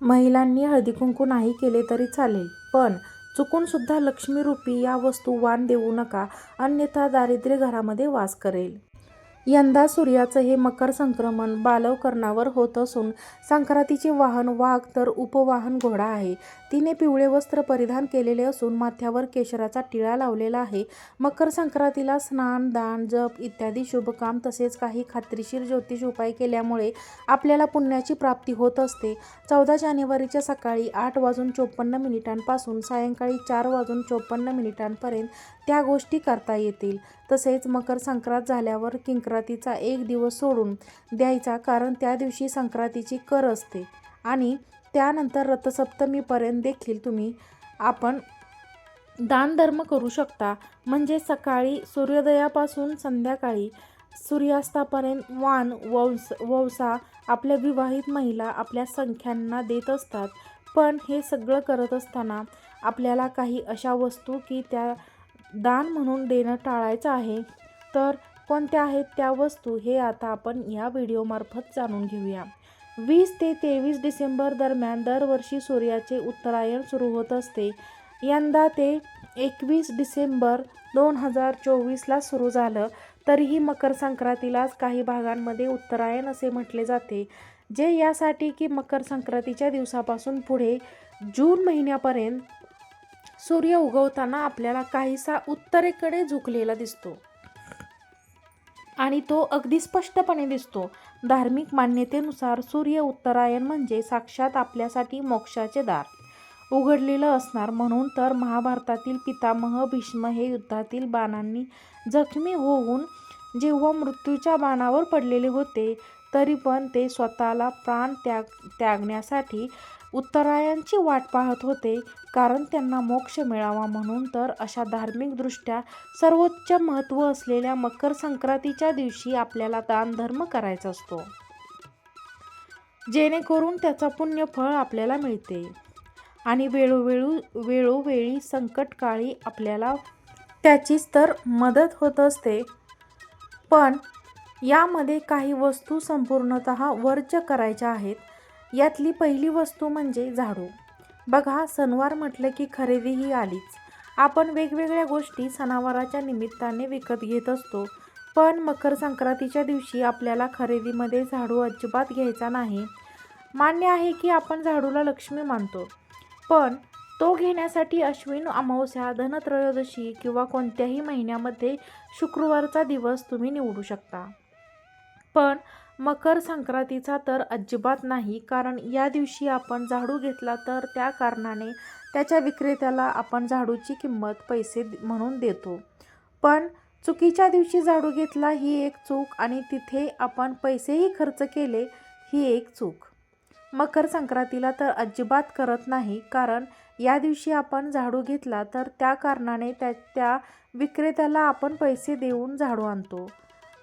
महिलांनी हळदीकुंकू नाही केले तरी चालेल पण चुकूनसुद्धा लक्ष्मीरूपी या वस्तू वाण देऊ नका अन्यथा दारिद्र्य घरामध्ये वास करेल. यंदा सूर्याचं हे मकर संक्रमण बालवकर्णावर होत असून संक्रांतीचे वाहन वाघ तर उपवाहन घोडा आहे. तिने पिवळे वस्त्र परिधान केलेले असून माथ्यावर केशराचा टिळा लावलेला आहे. मकर संक्रांतीला स्नान, दान, जप इत्यादी शुभकाम तसेच काही खात्रीशीर ज्योतिष उपाय केल्यामुळे आपल्याला पुण्याची प्राप्ती होत असते. चौदा जानेवारीच्या सकाळी आठ वाजून चोपन्न मिनिटांपासून सायंकाळी चार वाजून चोपन्न मिनिटांपर्यंत त्या गोष्टी करता येतील. तसेच मकर संक्रांत झाल्यावर किंक्रातीचा एक दिवस सोडून द्यायचा कारण त्या दिवशी संक्रांतीची कर असते आणि त्यानंतर रथसप्तमीपर्यंत देखील तुम्ही आपण दानधर्म करू शकता. म्हणजे सकाळी सूर्योदयापासून संध्याकाळी सूर्यास्तापर्यंत वाण वंस वंसा आपल्या विवाहित महिला आपल्या संख्यांना देत असतात. पण हे सगळं करत असताना आपल्याला काही अशा वस्तू की त्या दान म्हणून देणं टाळायचं आहे. तर कोणत्या आहेत त्या वस्तू हे आता आपण या व्हिडिओमार्फत जाणून घेऊया. वीस ते तेवीस डिसेंबर दरम्यान दरवर्षी सूर्याचे उत्तरायण सुरू होत असते. यंदा ते एकवीस डिसेंबर दोन हजार चोवीसला सुरू झालं. तरीही मकर संक्रांतीलाच काही भागांमध्ये उत्तरायण असे म्हटले जाते. जे यासाठी की मकर संक्रांतीच्या दिवसापासून पुढे जून महिन्यापर्यंत सूर्य उगवताना आपल्याला काहीसा उत्तरेकडे झुकलेला दिसतो. आणि तो अगदी स्पष्टपणे दिसतो. धार्मिक मान्यतेनुसार सूर्य उत्तरायण म्हणजे साक्षात आपल्यासाठी मोक्षाचे दार उघडलेलं असणार. म्हणून तर महाभारतातील पितामह भीष्म हे युद्धातील बाणांनी जखमी होऊन जेव्हा मृत्यूच्या बाणावर पडलेले होते तरी पण ते स्वतःला प्राण त्याग त्यागण्यासाठी उत्तरायांची वाट पाहत होते कारण त्यांना मोक्ष मिळावा म्हणून तर अशा धार्मिकदृष्ट्या सर्वोच्च महत्त्व असलेल्या मकर संक्रांतीच्या दिवशी आपल्याला दानधर्म करायचा असतो. जेणेकरून त्याचा पुण्यफळ आपल्याला मिळते आणि वेळोवेळी वेळोवेळी संकटकाळी आपल्याला त्याचीच तर मदत होत असते. पण यामध्ये काही वस्तू संपूर्णतः वर्ज्य करायच्या आहेत. यातली पहिली वस्तू म्हणजे झाडू. बघा सणवार म्हटलं की खरेदी ही आलीच. आपण वेगवेगळ्या गोष्टी सणावाराच्या निमित्ताने विकत घेत असतो. पण मकर संक्रांतीच्या दिवशी आपल्याला खरेदीमध्ये झाडू अजिबात घ्यायचा नाही. मान्य आहे की आपण झाडूला लक्ष्मी मानतो. पण तो घेण्यासाठी अश्विन अमावस्या धनत्रयोदशी किंवा कोणत्याही महिन्यामध्ये शुक्रवारचा दिवस तुम्ही निवडू शकता. पण मकर संक्रांतीचा तर अजिबात नाही कारण या दिवशी आपण झाडू घेतला तर त्या कारणाने त्याच्या विक्रेत्याला आपण झाडूची किंमत पैसे म्हणून देतो. पण चुकीच्या दिवशी झाडू घेतला ही एक चूक आणि तिथे आपण पैसेही खर्च केले ही एक चूक. मकर संक्रांतीला तर अजिबात करत नाही कारण या दिवशी आपण झाडू घेतला तर त्या कारणाने त्या त्या विक्रेत्याला आपण पैसे देऊन झाडू आणतो.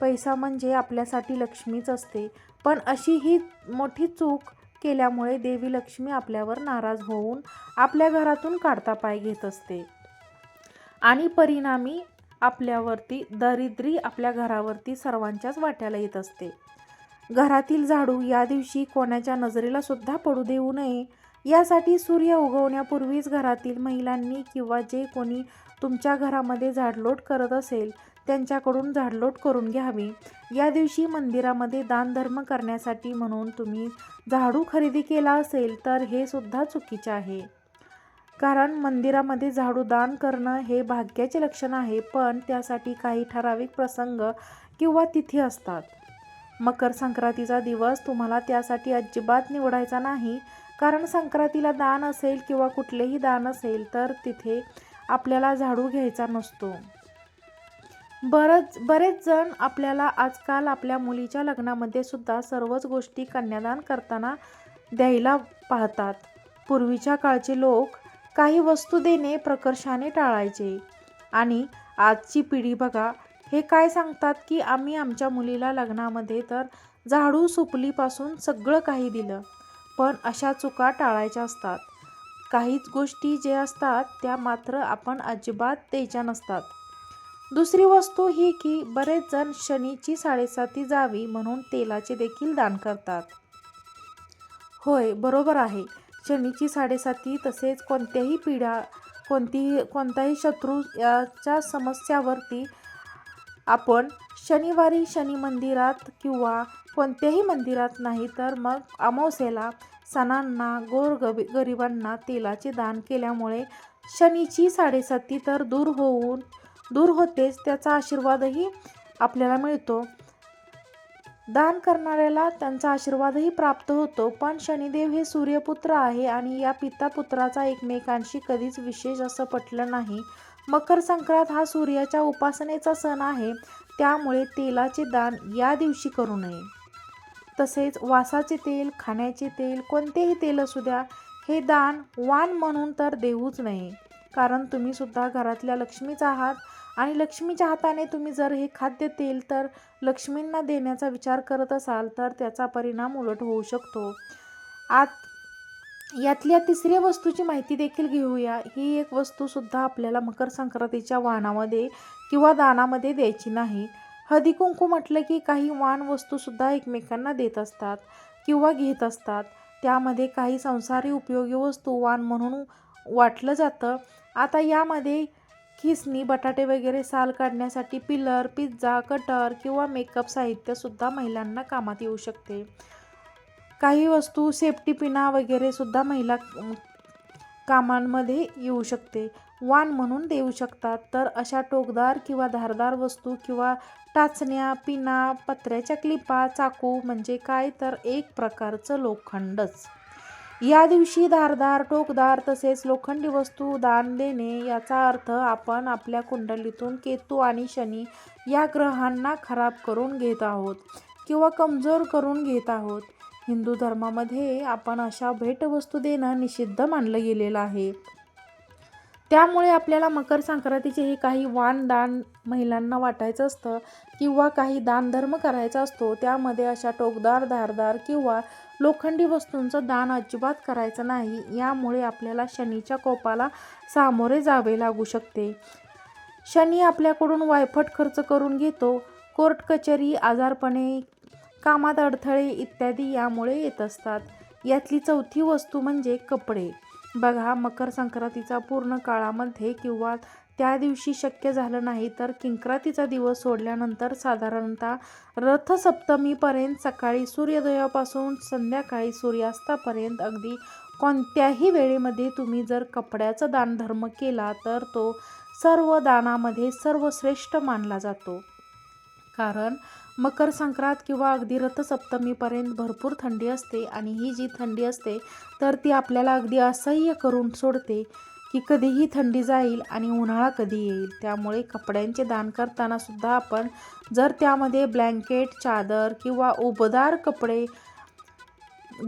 पैसा म्हणजे आपल्यासाठी लक्ष्मीच असते. पण अशी ही मोठी चूक केल्यामुळे देवी लक्ष्मी आपल्यावर नाराज होऊन आपल्या घरातून काढता पाय घेत असते आणि परिणामी आपल्यावरती दरिद्री आपल्या घरावरती सर्वांच्याच वाट्याला येत असते. घरातील झाडू या दिवशी कोणाच्या नजरेला सुद्धा पडू देऊ नये यासाठी सूर्य उगवण्यापूर्वीच घरातील महिलांनी किंवा जे कोणी तुमच्या घरामध्ये झाडलोट करत असेल त्यांच्याकडून झाडलोट करून घ्यावी. या दिवशी मंदिरामध्ये दानधर्म करण्यासाठी म्हणून तुम्ही झाडू खरेदी केला असेल तर हे सुद्धा चुकीचे आहे. कारण मंदिरामध्ये झाडू दान करणं हे भाग्याचे लक्षण आहे पण त्यासाठी काही ठराविक प्रसंग किंवा तिथी असतात. मकर संक्रांतीचा दिवस तुम्हाला त्यासाठी अजिबात निवडायचा नाही कारण संक्रांतीला दान असेल किंवा कुठलेही दान असेल तर तिथे आपल्याला झाडू घ्यायचा नसतो. बरंच बरेच जण आपल्याला आजकाल आपल्या मुलीच्या लग्नामध्ये सुद्धा सर्वच गोष्टी कन्यादान करताना द्यायला पाहतात. पूर्वीच्या काळचे लोक काही वस्तू देणे प्रकर्षाने टाळायचे आणि आजची पिढी बघा हे काय सांगतात की आम्ही आमच्या मुलीला लग्नामध्ये तर झाडू सुपलीपासून सगळं काही दिलं. पण अशा चुका टाळायच्या असतात. काहीच गोष्टी ज्या असतात त्या मात्र आपण अजिबात द्यायच्या नसतात. दुसरी वस्तू ही की बरेच जण शनीची साडेसाती जावी म्हणून तेलाचे देखील दान करतात. होय बरोबर आहे. शनीची साडेसाती तसेच कोणत्याही पिढ्या कोणतीही कोणताही शत्रू याच्या समस्यावरती आपण शनिवारी शनी मंदिरात किंवा कोणत्याही मंदिरात नाही तर मग अमावस्येला सणांना गोर गरिबांना तेलाचे दान केल्यामुळे शनीची साडेसाती तर दूर होऊन दूर होतेच त्याचा आशीर्वादही आपल्याला मिळतो. दान करणाऱ्याला त्यांचा आशीर्वादही प्राप्त होतो पण शनिदेव हे सूर्यपुत्र आहे आणि या पिता पुत्राचा एकमेकांशी कधीच विशेष असं पटलं नाही. मकर संक्रांत हा सूर्याच्या उपासनेचा सण आहे त्यामुळे तेलाचे दान या दिवशी करू नये. तसेच वासाचे तेल खाण्याचे तेल कोणतेही तेल असू द्या हे दान वान म्हणून तर देऊच नये. कारण तुम्ही सुद्धा घरातल्या लक्ष्मीचा आहात आणि लक्ष्मीच्या हाताने तुम्ही जर हे खाद्य तेल तर लक्ष्मींना देण्याचा विचार करत असाल तर त्याचा परिणाम उलट होऊ शकतो. आत यातल्या तिसऱ्या वस्तूची माहिती देखील घेऊया. ही एक वस्तूसुद्धा आपल्याला मकर संक्रांतीच्या वाहनामध्ये किंवा दानामध्ये द्यायची नाही. हळदी कुंकू म्हटलं की काही वाण वस्तूसुद्धा एकमेकांना देत असतात किंवा घेत असतात. त्यामध्ये काही संसारी उपयोगी वस्तू वाण म्हणून वाटलं जातं. आता यामध्ये खिसणी बटाटे वगैरे साल काढण्यासाठी पिलर पिझ्झा कटर किंवा मेकअप साहित्यसुद्धा महिलांना कामात येऊ शकते. काही वस्तू सेफ्टी पिना वगैरे सुद्धा महिला कामांमध्ये येऊ शकते. वाण म्हणून देऊ शकतात तर अशा टोकदार किंवा धारदार वस्तू किंवा टाचण्या पिना पत्र्याच्या क्लिपा चाकू म्हणजे काय? तर एक प्रकारचं लोखंडच. या दिवशी धारदार टोकदार तसेच लोखंडी वस्तू दान देणे याचा अर्थ आपण आपल्या कुंडलीतून केतू आणि शनी या ग्रहांना खराब करून घेत आहोत किंवा कमजोर करून घेत आहोत. हिंदू धर्मामध्ये आपण अशा भेटवस्तू देणं निषिद्ध मानलं गेलेलं आहे. त्यामुळे आपल्याला मकर संक्रांतीचे हे काही वाण दान महिलांना वाटायचं असतं किंवा काही दानधर्म करायचा असतो त्यामध्ये अशा टोकदार धारदार किंवा लोखंडी वस्तूंचं दान अजिबात करायचं नाही. यामुळे आपल्याला शनीच्या कोपाला सामोरे जावे लागू शकते. शनी आपल्याकडून वायफट खर्च करून घेतो कोर्ट कचेरी आजारपणे कामात अडथळे इत्यादी यामुळे येत असतात. यातली चौथी वस्तू म्हणजे कपडे. बघा मकर संक्रांतीचा पूर्ण काळामध्ये किंवा त्या दिवशी शक्य झालं नाही तर किंक्रातीचा दिवस सोडल्यानंतर साधारणतः रथसप्तमीपर्यंत सकाळी सूर्योदयापासून संध्याकाळी सूर्यास्तापर्यंत अगदी कोणत्याही वेळेमध्ये तुम्ही जर कपड्याचा दानधर्म केला तर तो सर्व दानामध्ये सर्वश्रेष्ठ मानला जातो. कारण मकर संक्रांत किंवा अगदी रथसप्तमीपर्यंत भरपूर थंडी असते आणि ही जी थंडी असते तर ती आपल्याला अगदी असह्य करून सोडते की कधीही थंडी जाईल आणि उन्हाळा कधी येईल. त्यामुळे कपड्यांचे दान करताना सुद्धा आपण जर त्यामध्ये ब्लँकेट चादर किंवा उबदार कपडे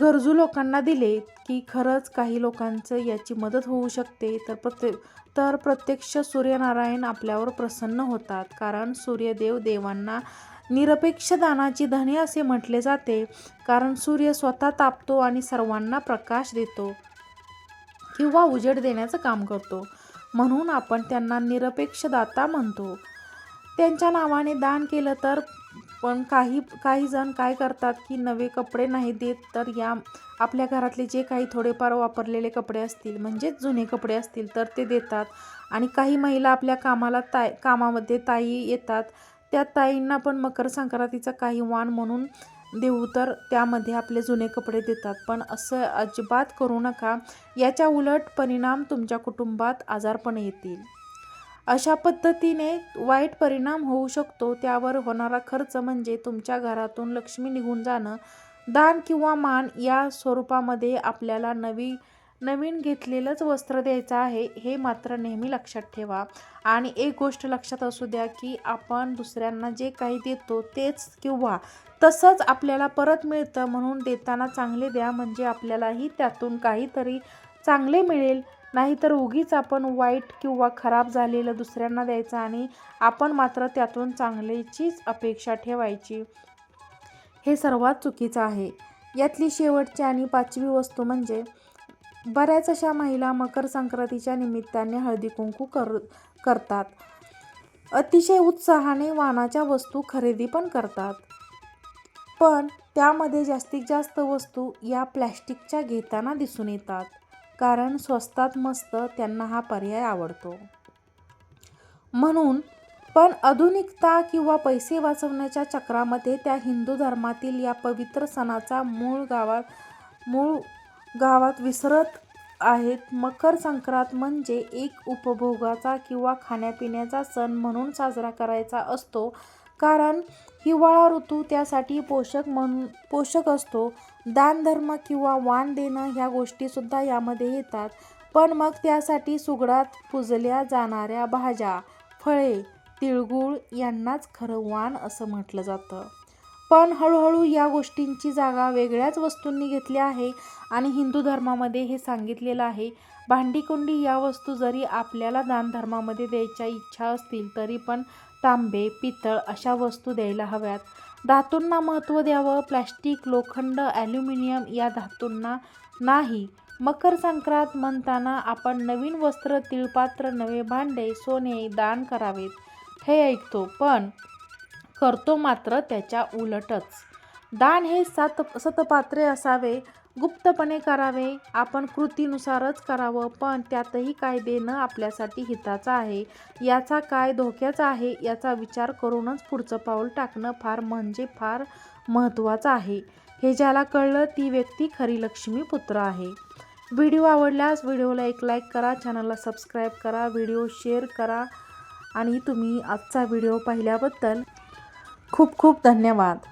गरजू लोकांना दिले की खरंच काही लोकांचं याची मदत होऊ शकते तर प्रत्ये तर प्रत्यक्ष सूर्यनारायण आपल्यावर प्रसन्न होतात. कारण सूर्यदेव देवांना निरपेक्ष दानाची धने असे म्हटले जाते कारण सूर्य स्वतः तापतो आणि सर्वांना प्रकाश देतो किंवा उजेड देण्याचं काम करतो. म्हणून आपण त्यांना निरपेक्ष दाता म्हणतो. त्यांच्या नावाने दान केलं तर पण काही काही जण काय करतात की नवे कपडे नाही देत तर या आपल्या घरातले जे काही थोडेफार वापरलेले कपडे असतील म्हणजेच जुने कपडे असतील तर ते देतात. आणि काही महिला आपल्या कामाला ताय कामामध्ये ताई येतात त्या ताईंना पण मकर संक्रांतीचा काही वाण म्हणून देऊ तर त्यामध्ये आपले जुने कपडे देतात. पण असं अजिबात करू नका. याच्या उलट परिणाम तुमच्या कुटुंबात आजारपण येतील. अशा पद्धतीने वाईट परिणाम होऊ शकतो. त्यावर होणारा खर्च म्हणजे तुमच्या घरातून लक्ष्मी निघून जाणं. दान किंवा मान या स्वरूपामध्ये आपल्याला नवी नवीन घेतलेलंच वस्त्र द्यायचं आहे हे मात्र नेहमी लक्षात ठेवा. आणि एक गोष्ट लक्षात असू द्या की आपण दुसऱ्यांना जे काही देतो तेच किंवा तसंच आपल्याला परत मिळतं म्हणून देताना चांगले द्या म्हणजे आपल्यालाही त्यातून काहीतरी चांगले मिळेल. नाहीतर उगीच आपण वाईट किंवा खराब झालेलं दुसऱ्यांना द्यायचं आणि आपण मात्र त्यातून चांगल्याचीच अपेक्षा ठेवायची. हे सर्वात चुकीचं आहे. यातली शेवटची आणि पाचवी वस्तू म्हणजे बऱ्याच अशा महिला मकर संक्रांतीच्या निमित्ताने हळदी कुंकू कर करतात. अतिशय उत्साहाने वाणाच्या वस्तू खरेदी पण करतात. पण त्यामध्ये जास्तीत जास्त वस्तू या प्लॅस्टिकच्या घेताना दिसून येतात कारण स्वस्तात मस्त त्यांना हा पर्याय आवडतो. म्हणून पण आधुनिकता किंवा पैसे वाचवण्याच्या चक्रामध्ये त्या हिंदू धर्मातील या पवित्र सणाचा मूळ गावात मूळ गावात विसरत आहेत. मकर संक्रांत म्हणजे एक उपभोगाचा किंवा खाण्यापिण्याचा सण म्हणून साजरा करायचा असतो. कारण हिवाळा ऋतू त्यासाठी पोषक म्हणून पोषक असतो. दानधर्म किंवा वाण देणं ह्या गोष्टीसुद्धा यामध्ये येतात. पण मग त्यासाठी सुगडात पुजल्या जाणाऱ्या भाज्या फळे तिळगुळ यांनाच खरं वाण असं म्हटलं जातं. पण हळूहळू या गोष्टींची जागा वेगळ्याच वस्तूंनी घेतली आहे आणि हिंदू धर्मामध्ये हे सांगितलेलं आहे. भांडीकुंडी या वस्तू जरी आपल्याला दानधर्मामध्ये द्यायच्या इच्छा असतील तरी पण तांबे पितळ अशा वस्तू द्यायला हव्यात. धातूंना महत्त्व द्यावं प्लॅस्टिक लोखंड ॲल्युमिनियम या धातूंना नाही. मकर संक्रांत म्हणताना आपण नवीन वस्त्र तिळपात्र नवे भांडे सोने दान करावेत. हे ऐकतो पण करतो मात्र त्याच्या उलटच. दान हे सात सतपात्रे असावे गुप्तपणे करावे आपण कृतीनुसारच करावं पण त्यातही काय देणं आपल्यासाठी हिताचं आहे. याचा काय धोक्याचा आहे याचा विचार करूनच पुढचं पाऊल टाकणं फार म्हणजे फार महत्त्वाचं आहे. हे ज्याला कळलं ती व्यक्ती खरी लक्ष्मी पुत्र आहे. व्हिडिओ आवडल्यास व्हिडिओला एक लाईक करा चॅनलला सबस्क्राईब करा व्हिडिओ शेअर करा आणि तुम्ही आजचा व्हिडिओ पाहिल्याबद्दल खूप खूप धन्यवाद.